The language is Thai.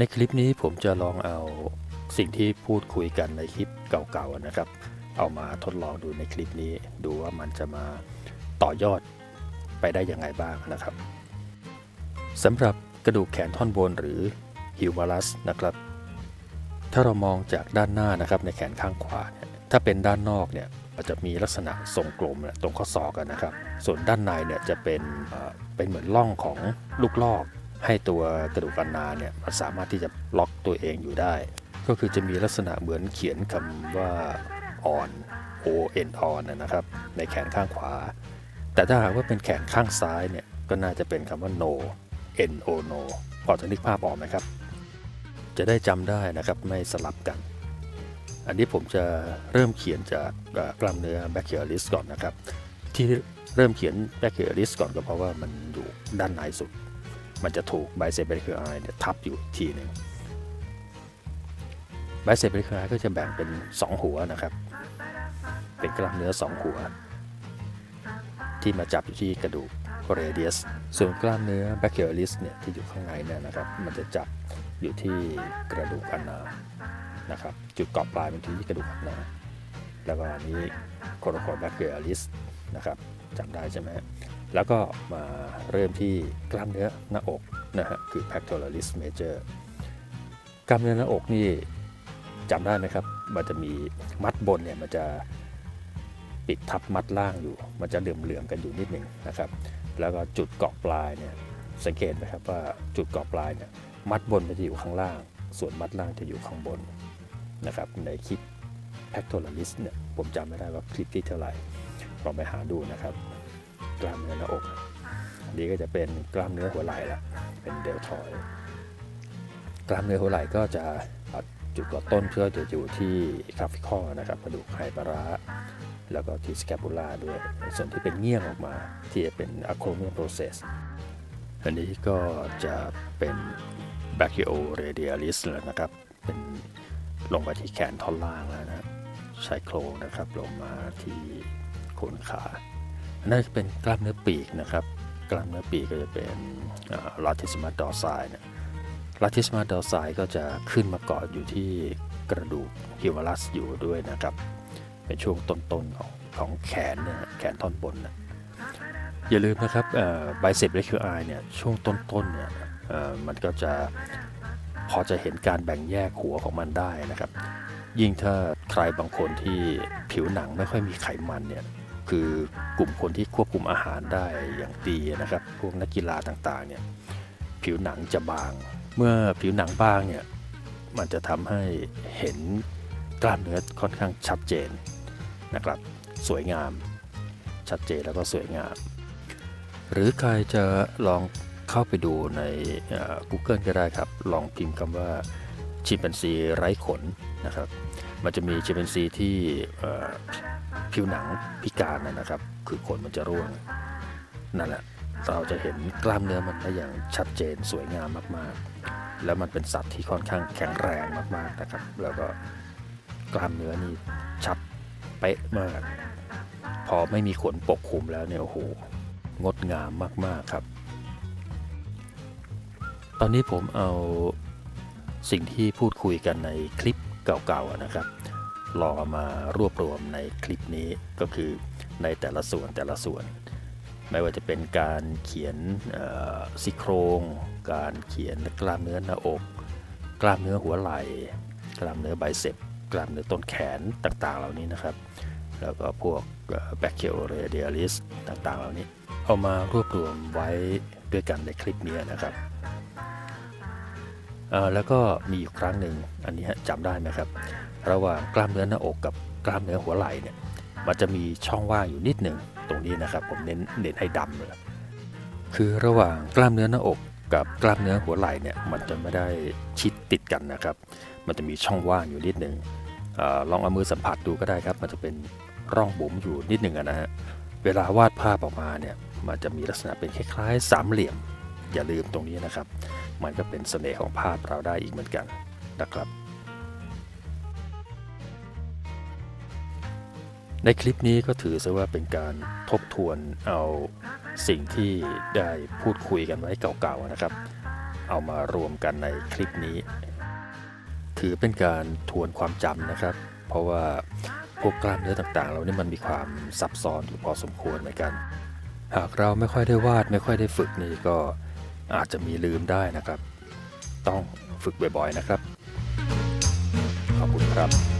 ในคลิปนี้ผมจะลองเอาสิ่งที่พูดคุยกันในคลิปเก่าๆนะครับ เอามาทดลองดูในคลิปนี้ ดูว่ามันจะมาต่อยอดไปได้ยังไงบ้างนะครับสำหรับกระดูกแขนท่อนบนหรือฮิวมารัสนะครับ ถ้าเรามองจากด้านหน้านะครับในแขนข้างขวาเนี่ยถ้าเป็นด้านนอกเนี่ยมันจะมีลักษณะทรงกลมตรงข้อศอกนะครับ ส่วนด้านในเนี่ยจะเป็นเอ่อเป็นเหมือนร่องของลูกลอก ให้ตัวกระดูกอันนาเนี่ยมันสามารถที่จะล็อกตัวเองอยู่ได้ ก็คือจะมีลักษณะเหมือนเขียนคำว่า on o n on นะนะครับ ในแขนข้างขวา แต่ถ้าหากว่าเป็นแขนข้างซ้ายเนี่ยก็น่าจะเป็นคำว่า no n o no พอจะนึกภาพออกไหมครับ จะได้จำได้นะครับไม่สลับกัน อันนี้ผมจะเริ่มเขียนจากกล้ามเนื้อ brachialis ก่อนนะครับ ที่เริ่มเขียน brachialis ก่อนก็เพราะว่ามันอยู่ด้านในสุด มันจะถูก bicep brachii เนี่ยทับอยู่ทีหนึ่ง bicep brachii ก็จะแบ่งเป็น 2 หัวนะครับ เป็นกล้ามเนื้อ 2 หัว ที่มาจับอยู่ที่กระดูก radius ส่วนกล้ามเนื้อ brachialis เนี่ยที่อยู่ข้างในเนี่ยนะครับ มันจะจับอยู่ที่กระดูกอันนานะครับ จุดเกาะปลายมันที่กระดูกอันนาแล้วก็อันนี้โคโรโคด brachialis นะครับจำได้ใช่ไหม แล้วก็มาเริ่มที่กล้ามเนื้อหน้าอกนะฮะคือ pectoralis major กล้ามเนื้อหน้าอกนี่จำได้ไหมครับ มันจะมีมัดบนเนี่ยมันจะปิดทับมัดล่างอยู่ มันจะเหลื่อมๆกันอยู่นิดหนึ่งนะครับ แล้วก็จุดเกาะปลายเนี่ยสังเกตไหมครับว่าจุดเกาะปลายเนี่ยมัดบนมันจะอยู่ข้างล่าง ส่วนมัดล่างจะอยู่ข้างบนนะครับในคลิป pectoralis เนี่ยผมจำไม่ได้ว่าคลิปที่เท่าไหร่ลองไปหาดูนะครับ กล้ามเนื้อหน้าอกอันนี้ก็จะเป็นกล้ามเนื้อหัวไหล่ละเป็นเดลทอยกล้ามเนื้อหัวไหล่ก็จะจุดกดต้นเพื่อจะอยู่ที่คาฟิคอนะครับกระดูกไฮปาราแล้วก็ที่สแคปูล่าด้วย ส่วนที่เป็นเงี้ยงออกมาที่จะเป็น acromial process อันนี้ก็จะเป็น brachioradialis แล้วนะครับ เป็นลงไปที่แขนท่อนล่างแล้วนะชายโครงนะครับ ลงมาที่โคนขา นั่นจะเป็นกล้ามเนื้อปีกนะครับ กล้ามเนื้อปีกก็จะเป็นลาทิสมาดอร์ไซเนี่ยลาทิสมาดอร์ไซก็จะขึ้นมาเกาะอยู่ที่กระดูกฮิวมารัสอยู่ด้วยนะครับ เป็นช่วงต้นๆของของแขนเนี่ยแขนท่อนบนนะอย่าลืมนะครับไบเซปเรคิวไอเนี่ยช่วงต้นๆเนี่ยมันก็จะพอจะเห็นการแบ่งแยกหัวของมันได้นะครับ ยิ่งถ้าใครบางคนที่ผิวหนังไม่ค่อยมีไขมันเนี่ย คือกลุ่มคนที่ควบคุมอาหารได้อย่างดีนะครับ พวกนักกีฬาต่างๆเนี่ยผิวหนังจะบาง เมื่อผิวหนังบางเนี่ยมันจะทำให้เห็นกล้ามเนื้อค่อนข้างชัดเจนนะครับ สวยงาม ชัดเจนแล้วก็สวยงาม หรือใครจะลองเข้าไปดูใน Google ก็ได้ครับ ลองพิมพ์คำว่าชิมแปนซีไร้ขนนะครับ มันจะมีชิมแปนซีที่ ผิวหนังพิการนะนะครับ คือขนมันจะร่วงนั่นแหละเราจะเห็นกล้ามเนื้อมันได้อย่างชัดเจนสวยงามมากๆ แล้วมันเป็นสัตว์ที่ค่อนข้างแข็งแรงมากๆนะครับ แล้วก็กล้ามเนื้อนี่ชัดเป๊ะมาก พอไม่มีขนปกคลุมแล้วเนี่ยโอ้โหงดงามมากๆครับ ตอนนี้ผมเอาสิ่งที่พูดคุยกันในคลิปเก่าๆนะครับ ลองเอามารวบรวมในคลิปนี้ก็คือในแต่ละส่วนแต่ละส่วน ไม่ว่าจะเป็นการเขียนซี่โครง การเขียนกล้ามเนื้อหน้าอก กล้ามเนื้อหัวไหล่ กล้ามเนื้อไบเซปกล้ามเนื้อต้นแขนต่างๆ เหล่านี้นะครับ แล้วก็พวกแบคเ i ีย r a d i a l i s ต่างๆ เหล่านี้ เอามารวบรวมไว้ด้วยกันในคลิปนี้นะครับแล้วก็มีอยู่ครั้งหนึ่งอันนี้จำได้ไหมครับ ระหว่างกล้ามเนื้อหน้าอกกับกล้ามเนื้อหัวไหล่เนี่ยมันจะมีช่องว่างอยู่นิดหนึ่งตรงนี้นะครับ ผมเน้นเน้นให้ดำเลยคือระหว่างกล้ามเนื้อหน้าอกกับกล้ามเนื้อหัวไหล่เนี่ยมันจะไม่ได้ชิดติดกันนะครับ มันจะมีช่องว่างอยู่นิดหนึ่งอลองเอามือสัมผัสดูก็ได้ครับ มันจะเป็นร่องบุ๋มอยู่นิดหนึ่งนะฮะเวลาวาดภาพออกมาเนี่ยมันจะมีลักษณะเป็นคล้ายๆสามเหลี่ยม อย่าลืมตรงนี้นะครับ มันก็เป็นเสน่ห์ของภาพเราได้อีกเหมือนกันนะครับ ในคลิปนี้ก็ถือซะว่าเป็นการทบทวนเอาสิ่งที่ได้พูดคุยกันไว้เก่าๆนะครับ เอามารวมกันในคลิปนี้ ถือเป็นการทวนความจำนะครับ เพราะว่าพวกกล้ามเนื้อต่างๆเรานี่มันมีความซับซ้อนอยู่พอสมควรเหมือนกัน หากเราไม่ค่อยได้วาดไม่ค่อยได้ฝึกนี่ก็อาจจะมีลืมได้นะครับ ต้องฝึกบ่อยๆนะครับ ขอบคุณครับ